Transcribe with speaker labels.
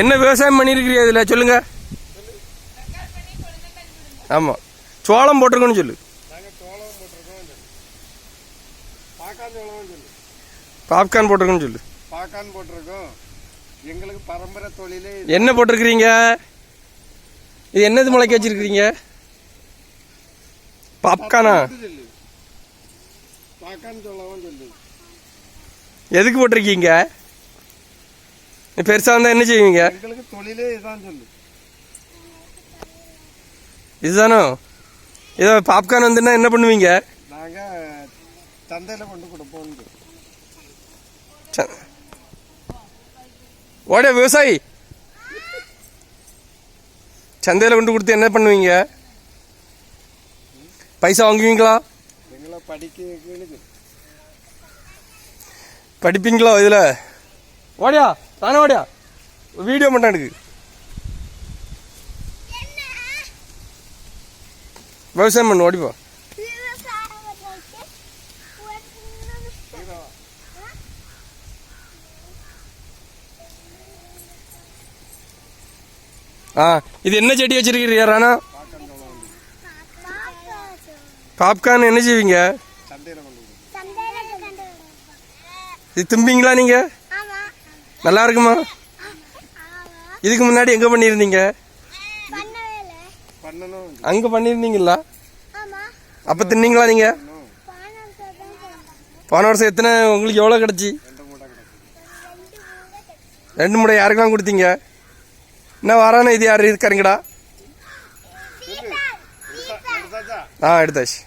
Speaker 1: என்ன விவசாயம் பண்ணியிருக்கிறீங்க அதில்? சொல்லுங்க. ஆமாம் சோளம் போட்டிருக்கோன்னு சொல்லு.
Speaker 2: சோளம் போட்டிருக்கோம் சொல்லு சொல்லு
Speaker 1: பாப்கார்ன் போட்டிருக்கோன்னு சொல்லு.
Speaker 2: போட்டிருக்கோம் எங்களுக்கு பரம்பரை தொழிலே
Speaker 1: என்ன போட்டிருக்கிறீங்க? இது என்னது முளைக்க வச்சிருக்கிறீங்க? பாப்கார்னா?
Speaker 2: இது சொல்லு சொல்லு
Speaker 1: எதுக்கு போட்டிருக்கீங்க? பெருசாக வந்தால் என்ன செய்வீங்க?
Speaker 2: எங்களுக்கு தொழிலே இதான் சொல்லு.
Speaker 1: இதுதானோ? ஏதோ பாப்கார்ன் வந்துன்னா என்ன பண்ணுவீங்க?
Speaker 2: நாங்கள் சந்தையில் கொண்டு கொடுப்போம்
Speaker 1: ச- ஓட விவசாயி. சந்தையில் கொண்டு கொடுத்து என்ன பண்ணுவீங்க? பைசா வாங்குவீங்களா?
Speaker 2: படிக்க
Speaker 1: படிப்பீங்களா இதில்? ஓடியா தானே ஓடியா வீடியோ மட்டும் எடுக்கு. விவசாயம் பண்ணு ஓடிப்போ. ஆ இது என்ன செடி வச்சிருக்கிறீங்க ராணா? பாப்கார்ன் என்ன செய்வீங்க? இது திம்பிங்களா நீங்க? நல்லா இருக்குமா இதுக்கு முன்னாடி எங்க பண்ணியிருந்தீங்க அங்க பண்ணியிருந்தீங்களா அப்ப தின்னீங்களா நீங்க போன வருஷம் எத்தனை உங்களுக்கு எவ்வளவு கிடைச்சி
Speaker 2: ரெண்டு மூட்டை
Speaker 1: முறை யாருக்கெல்லாம் கொடுத்தீங்க என்ன வரானே இது யாரு இருக்காருங்கடா ஆ எடுத்தாச்சு